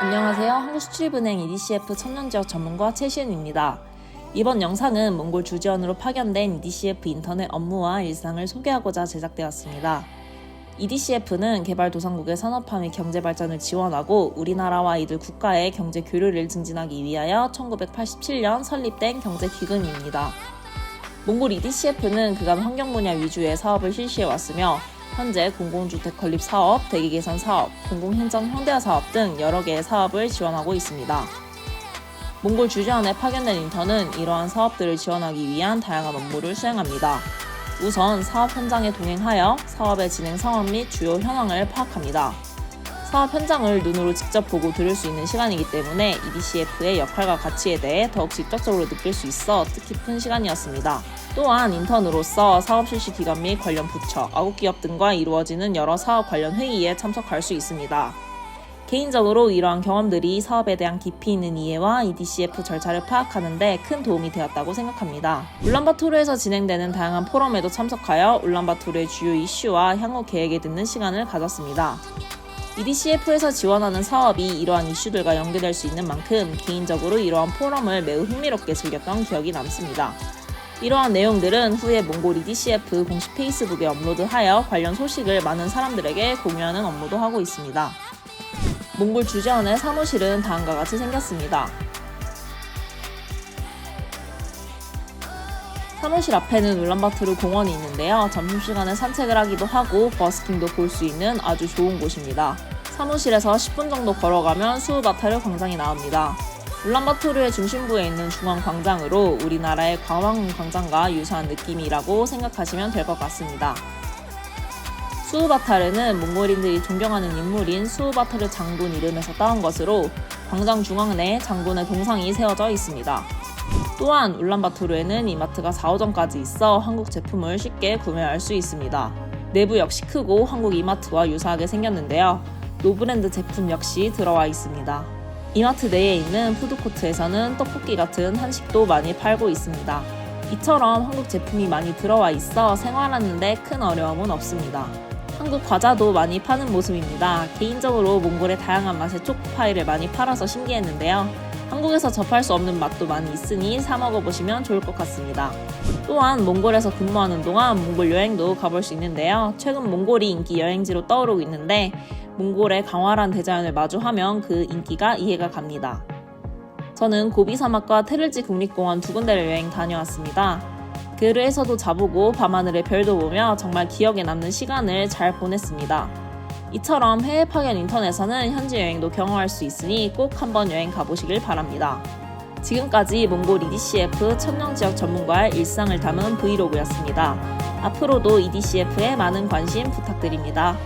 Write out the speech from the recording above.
안녕하세요. 한국수출입은행 EDCF 청년지역 전문가 최시은입니다. 이번 영상은 몽골 주지원으로 파견된 EDCF 인턴의 업무와 일상을 소개하고자 제작되었습니다. EDCF는 개발도상국의 산업화 및 경제 발전을 지원하고 우리나라와 이들 국가의 경제 교류를 증진하기 위하여 1987년 설립된 경제기금입니다. 몽골 EDCF는 그간 환경 분야 위주의 사업을 실시해 왔으며 현재 공공주택 건립 사업, 대기 개선 사업, 공공행정 현대화 사업 등 여러 개의 사업을 지원하고 있습니다. 몽골 주지원에 파견된 인턴은 이러한 사업들을 지원하기 위한 다양한 업무를 수행합니다. 우선 사업 현장에 동행하여 사업의 진행 상황 및 주요 현황을 파악합니다. 사업 현장을 눈으로 직접 보고 들을 수 있는 시간이기 때문에 EDCF의 역할과 가치에 대해 더욱 직접적으로 느낄 수 있어 뜻깊은 시간이었습니다. 또한 인턴으로서 사업 실시 기관 및 관련 부처, 아국 기업 등과 이루어지는 여러 사업 관련 회의에 참석할 수 있습니다. 개인적으로 이러한 경험들이 사업에 대한 깊이 있는 이해와 EDCF 절차를 파악하는 데 큰 도움이 되었다고 생각합니다. 울란바토르에서 진행되는 다양한 포럼에도 참석하여 울란바토르의 주요 이슈와 향후 계획에 듣는 시간을 가졌습니다. EDCF에서 지원하는 사업이 이러한 이슈들과 연계될 수 있는 만큼 개인적으로 이러한 포럼을 매우 흥미롭게 즐겼던 기억이 남습니다. 이러한 내용들은 후에 몽골 EDCF 공식 페이스북에 업로드하여 관련 소식을 많은 사람들에게 공유하는 업무도 하고 있습니다. 몽골 주재원의 사무실은 다음과 같이 생겼습니다. 사무실 앞에는 울란바토르 공원이 있는데요. 점심시간에 산책을 하기도 하고 버스킹도 볼 수 있는 아주 좋은 곳입니다. 사무실에서 10분 정도 걸어가면 수우바타르 광장이 나옵니다. 울란바토르의 중심부에 있는 중앙 광장으로 우리나라의 광화문 광장과 유사한 느낌이라고 생각하시면 될 것 같습니다. 수우바타르는 몽골인들이 존경하는 인물인 수우바타르 장군 이름에서 따온 것으로 광장 중앙 내에 장군의 동상이 세워져 있습니다. 또한 울란바토르에는 이마트가 4호점까지 있어 한국 제품을 쉽게 구매할 수 있습니다. 내부 역시 크고 한국 이마트와 유사하게 생겼는데요. 노브랜드 제품 역시 들어와 있습니다. 이마트 내에 있는 푸드코트에서는 떡볶이 같은 한식도 많이 팔고 있습니다. 이처럼 한국 제품이 많이 들어와 있어 생활하는데 큰 어려움은 없습니다. 한국 과자도 많이 파는 모습입니다. 개인적으로 몽골의 다양한 맛의 초코파이를 많이 팔아서 신기했는데요. 한국에서 접할 수 없는 맛도 많이 있으니 사 먹어보시면 좋을 것 같습니다. 또한 몽골에서 근무하는 동안 몽골 여행도 가볼 수 있는데요. 최근 몽골이 인기 여행지로 떠오르고 있는데 몽골의 강활한 대자연을 마주하면 그 인기가 이해가 갑니다. 저는 고비 사막과 테를지 국립공원 두 군데를 여행 다녀왔습니다. 그르에서도 자보고 밤하늘의 별도 보며 정말 기억에 남는 시간을 잘 보냈습니다. 이처럼 해외 파견 인턴에서는 현지 여행도 경험할 수 있으니 꼭 한번 여행 가보시길 바랍니다. 지금까지 몽골 EDCF 천년지역 전문가의 일상을 담은 브이로그였습니다. 앞으로도 EDCF에 많은 관심 부탁드립니다.